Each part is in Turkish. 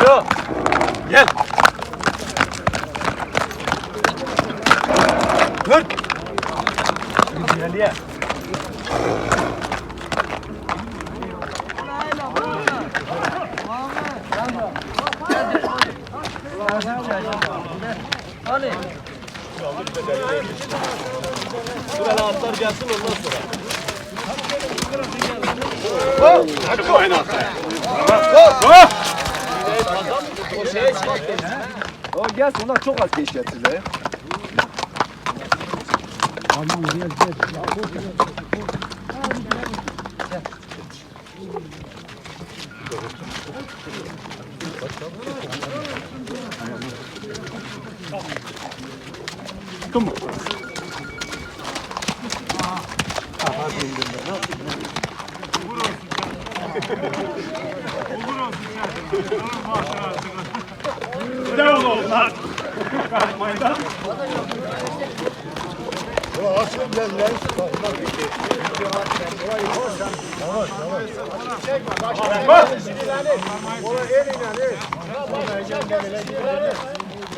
Được. Gel. Dur. İleriye. Hadi. Gel ya. Buraya atlar gelsin ondan sonra. Hadi aynı atlar. O gel onlar çok az geç Come on. Ne oldu onlar? Kaçmaydan. Asıl ben lens Yavaş yavaş. Bak. Oraya elin yani. Başka gelecek.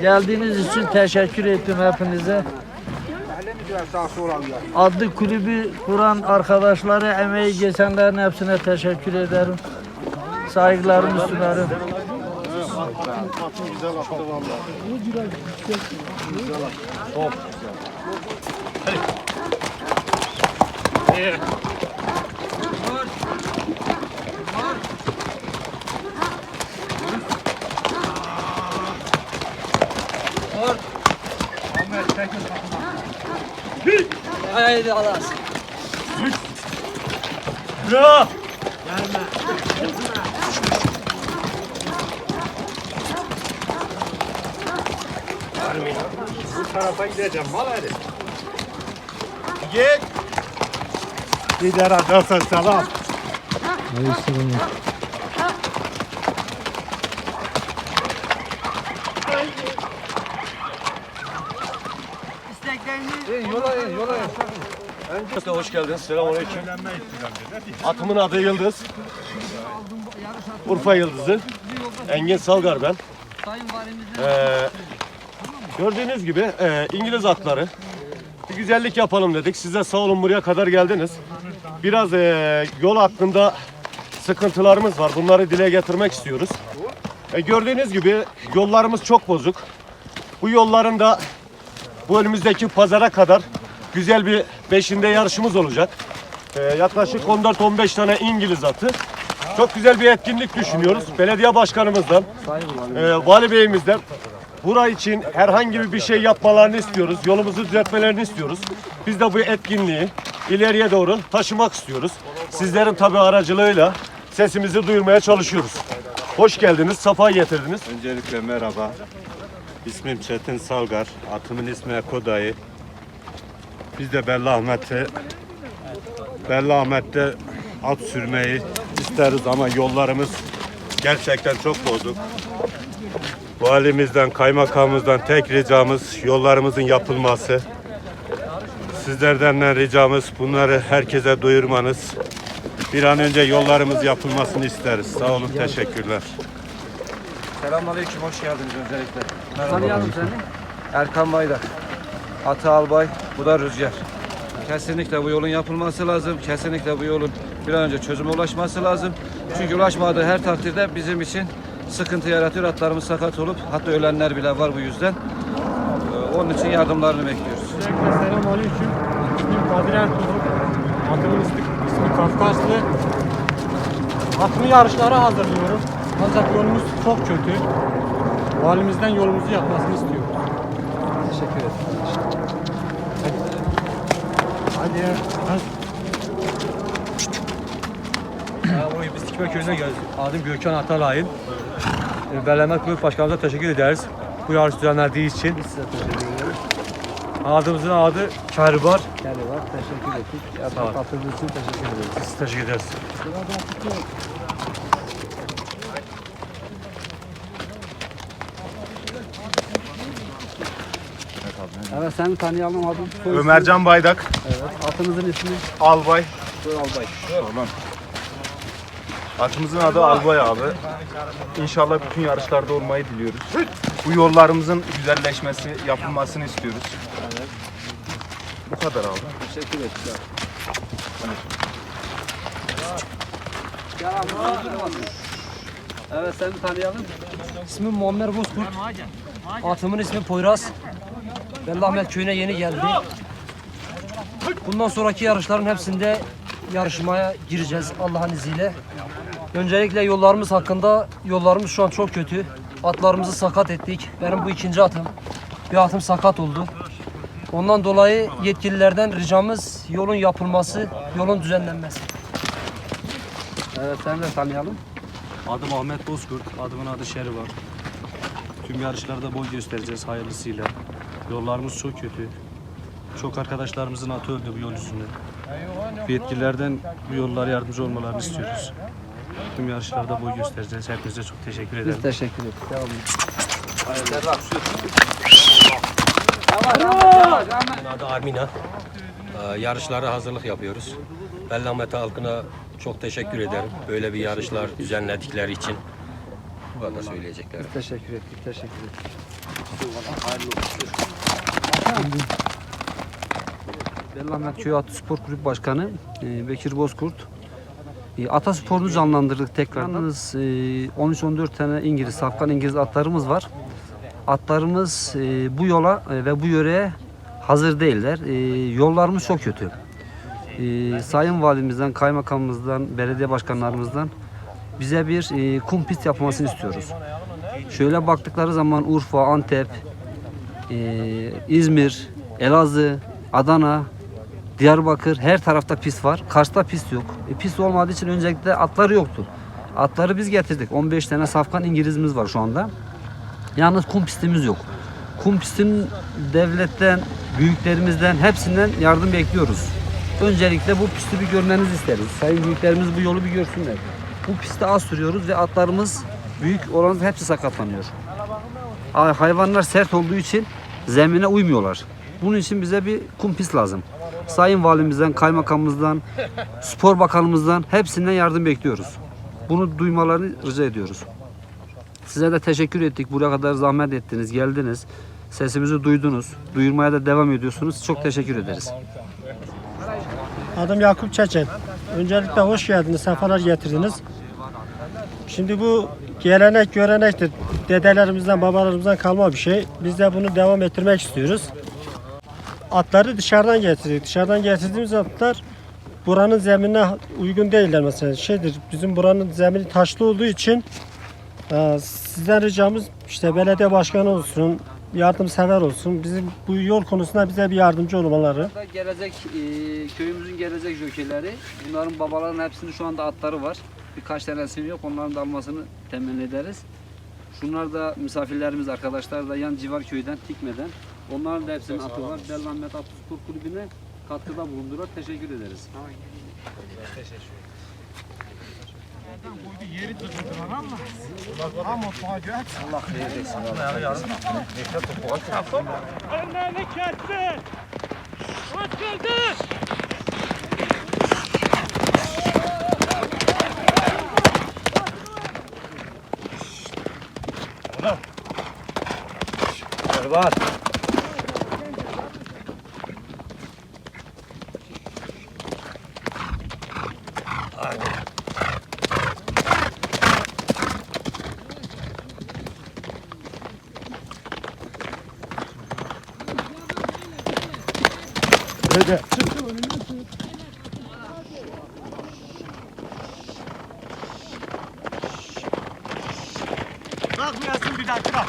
Geldiğiniz için teşekkür ettim hepinize. Adlı kulübü kuran arkadaşları, emeği geçenlerin hepsine teşekkür ederim. Saygılarımı sunarım. Atın. Yo. Bu tarafa gideceğim mal hadi. Git. Gider adamsa selam. Öncelikle hoş geldiniz. Selamünaleyküm. Atımın adı Yıldız. Urfa Yıldızı. Engin Salgar ben. Ee, gördüğünüz gibi e, İngiliz atları. Bir güzellik yapalım dedik. Size sağ olun buraya kadar geldiniz. Biraz e, yol hakkında sıkıntılarımız var. Bunları dile getirmek istiyoruz. E, gördüğünüz gibi yollarımız çok bozuk. Bu yolların da bu önümüzdeki pazara kadar güzel bir beşinde yarışımız olacak. Ee, yaklaşık 14-15 tane İngiliz atı. Çok güzel bir etkinlik düşünüyoruz. Belediye başkanımızdan, e, vali beyimizden bura için herhangi bir şey yapmalarını istiyoruz. Yolumuzu düzeltmelerini istiyoruz. Biz de bu etkinliği ileriye doğru taşımak istiyoruz. Sizlerin tabi aracılığıyla sesimizi duyurmaya çalışıyoruz. Hoş geldiniz, safa getirdiniz. Öncelikle merhaba. İsmim Çetin Salgar. Atımın ismi Ekodayı. Biz de Bellahmet'te Bellahmet'te at sürmeyi isteriz ama yollarımız gerçekten çok bozuk. Valimizden, kaymakamımızdan tek ricamız yollarımızın yapılması. Sizlerden de ricamız bunları herkese duyurmanız. Bir an önce yollarımız yapılmasını isteriz. Sağ olun, teşekkürler. Selamünaleyküm, hoş geldiniz öncelikle. Tanıyalım seni. Erkan Baydak, Atı Albay, bu da Rüzgar. Kesinlikle bu yolun yapılması lazım. Kesinlikle bu yolun bir an önce çözüme ulaşması lazım. Çünkü ulaşmadığı her takdirde bizim için sıkıntı yaratıyor. Atlarımız sakat olup hatta ölenler bile var bu yüzden. Ee, Onun için yardımlarını bekliyoruz. Selamun Aleyküm. İsmim Kadir Ertuğrul. Atımın ismi, ismi Kafkaslı. Atımı yarışlara hazırlıyorum. Ancak yolumuz çok kötü. Valimizden yolumuzu yapmasını istiyorum. Teşekkür ederim. Biz Dikme Köyü'ne geldik. Adım Gökhan Atalay'ım. Ee, Belediye Kulüp Başkanımıza teşekkür ederiz. Bu yarış düzenlendiği için. Biz size teşekkür ederiz. Adımızın adı Karibar. Yani var. Teşekkür ettik. Ol. Katıldığınız için teşekkür ederiz. Biz teşekkür ederiz. Evet seni tanıyalım adın. soy. Ömercan Baydak, Evet. Atınızın ismi. Albay. Albay. Tamam. Atımızın adı Albay abi. İnşallah bütün yarışlarda olmayı diliyoruz. Bu yollarımızın güzelleşmesi, yapılmasını istiyoruz. Bu kadar abi. Teşekkür. Gel abi. durmasın. Evet seni tanıyalım. İsmim Muammer Bozkurt. Atımın ismi Poyraz. Ben Lahmet köyüne yeni geldim. Bundan sonraki yarışların hepsinde yarışmaya gireceğiz Allah'ın izniyle. Öncelikle yollarımız hakkında yollarımız şu an çok kötü. Atlarımızı sakat ettik. Benim bu ikinci atım. Bir atım sakat oldu. Ondan dolayı yetkililerden ricamız yolun yapılması, yolun düzenlenmesi. Evet seni de tanıyalım. Adım Ahmet Bozkurt, adımın adı Şerivar. Tüm yarışlarda boy göstereceğiz hayırlısıyla. Yollarımız çok kötü. Çok arkadaşlarımızın atı öldü bu yol yüzünden. Yetkililerden bu yollara yardımcı olmalarını istiyoruz. Tüm yarışlarda boy göstereceğiz. Hepinize çok teşekkür ederim. Biz teşekkür ettik. Devam edin. Benim adı Armina. Ee, Yarışlara hazırlık yapıyoruz. Bellamet halkına çok teşekkür ederim. Böyle bir yarışlar düzenledikleri için. Bu kadar söyleyeceklerim. Teşekkür ettik. Teşekkür ettik. Bellahmet Köyü Atı Spor Kulübü Başkanı e, Bekir Bozkurt. E, Ata sporunu canlandırdık tekrardan. Yalnız, e, 13-14 tane İngiliz, safkan İngiliz atlarımız var. Atlarımız bu yola ve bu yöreye hazır değiller. Yollarımız çok kötü. Sayın Valimizden, Kaymakamımızdan, belediye başkanlarımızdan bize bir kum pist yapılmasını istiyoruz. Şöyle baktıkları zaman Urfa, Antep, e, İzmir, Elazığ, Adana, Diyarbakır her tarafta pist var. Kars'ta pist yok. E, pist olmadığı için öncelikle atları yoktu. Atları biz getirdik. 15 tane safkan İngilizimiz var şu anda. Yalnız kum pistimiz yok. Kum pistin devletten, büyüklerimizden hepsinden yardım bekliyoruz. Öncelikle bu pisti bir görmenizi isteriz. Sayın büyüklerimiz bu yolu bir görsünler. Bu pistte az sürüyoruz ve atlarımız büyük olan hepsi sakatlanıyor. Hay- Hayvanlar sert olduğu için zemine uymuyorlar. Bunun için bize bir kum pist lazım. Sayın Valimizden, Kaymakamımızdan, Spor Bakanımızdan hepsinden yardım bekliyoruz. Bunu duymalarını rica ediyoruz. Size de teşekkür ettik. Buraya kadar zahmet ettiniz, geldiniz. Sesimizi duydunuz. Duyurmaya da devam ediyorsunuz. Çok teşekkür ederiz. Adım Yakup Çeçen. Öncelikle hoş geldiniz, sefalar getirdiniz. Şimdi bu gelenek görenektir. Dedelerimizden, babalarımızdan kalma bir şey. Biz de bunu devam ettirmek istiyoruz. Atları dışarıdan getirdik. Dışarıdan getirdiğimiz atlar buranın zeminine uygun değiller mesela. Şeydir, bizim buranın zemini taşlı olduğu için e, sizden ricamız işte belediye başkanı olsun, yardımsever olsun. Bizim bu yol konusunda bize bir yardımcı olmaları. Gelecek e, köyümüzün gelecek jockeyleri. Bunların babaların hepsinin şu anda atları var. Birkaç tanesinin yok. Onların da almasını temenni ederiz. Şunlar da misafirlerimiz, arkadaşlar da yan civar köyden, Tikme'den. Onların da hepsinin atı var. Dellanmet Atı Spor Kulübü'ne katkıda bulundular. Teşekkür ederiz. Kalkmayasın bir dakika.